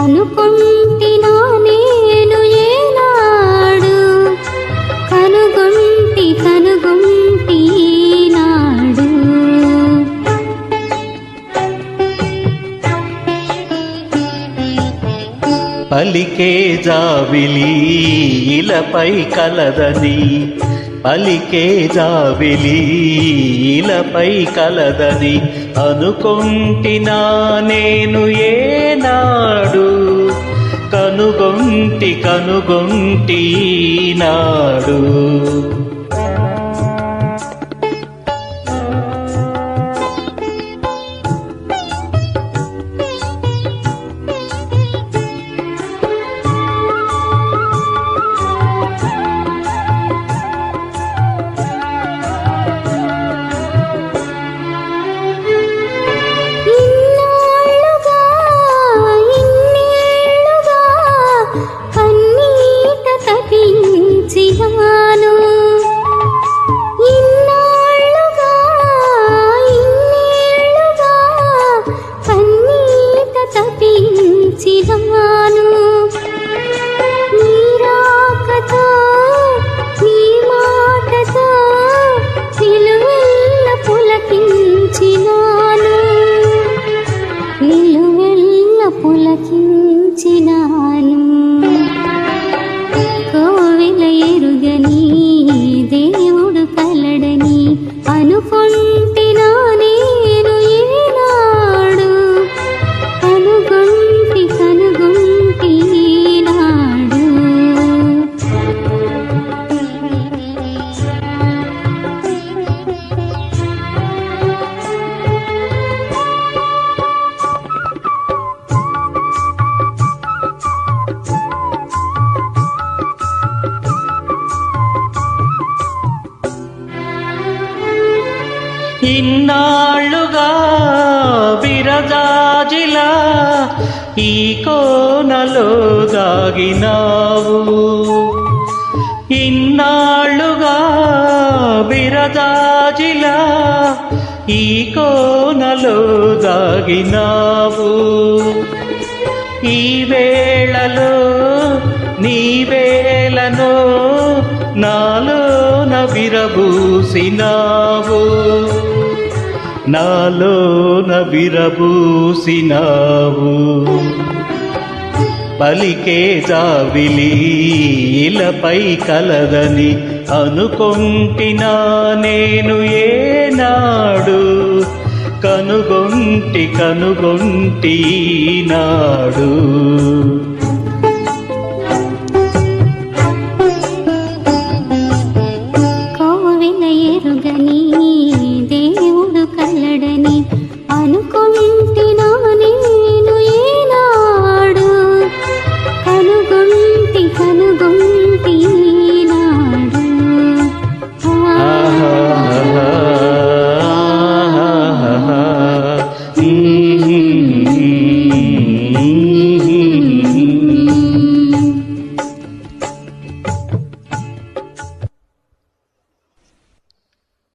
అనుకుంటినా నేను ఏనాడు? కనుగొంటి కనుగొంటి నాడు పలికే జాబిలి ఇలపై కలదని పలికే జాబిలీలపై కలదని అనుకుంటినా నేను ఏనాడు. కనుగొంటి కనుగొంటి నాడు ఇన్నాళ్ళుగా విరజాజిలా ఈ కోనలో దాగినావు. ఇన్నాళ్ళుగా విరజాజిలా ఈ కోనలో దాగినావు. ఈ వేళలో నీ వేళలో నాలోన విరబూసినావు. నాలోన విరబూసినావు. పలికే జావిలి ఇలపై కలదని అనుకుంటినా నేను ఏనాడు. కనుగొంటి కనుగొంటి నాడు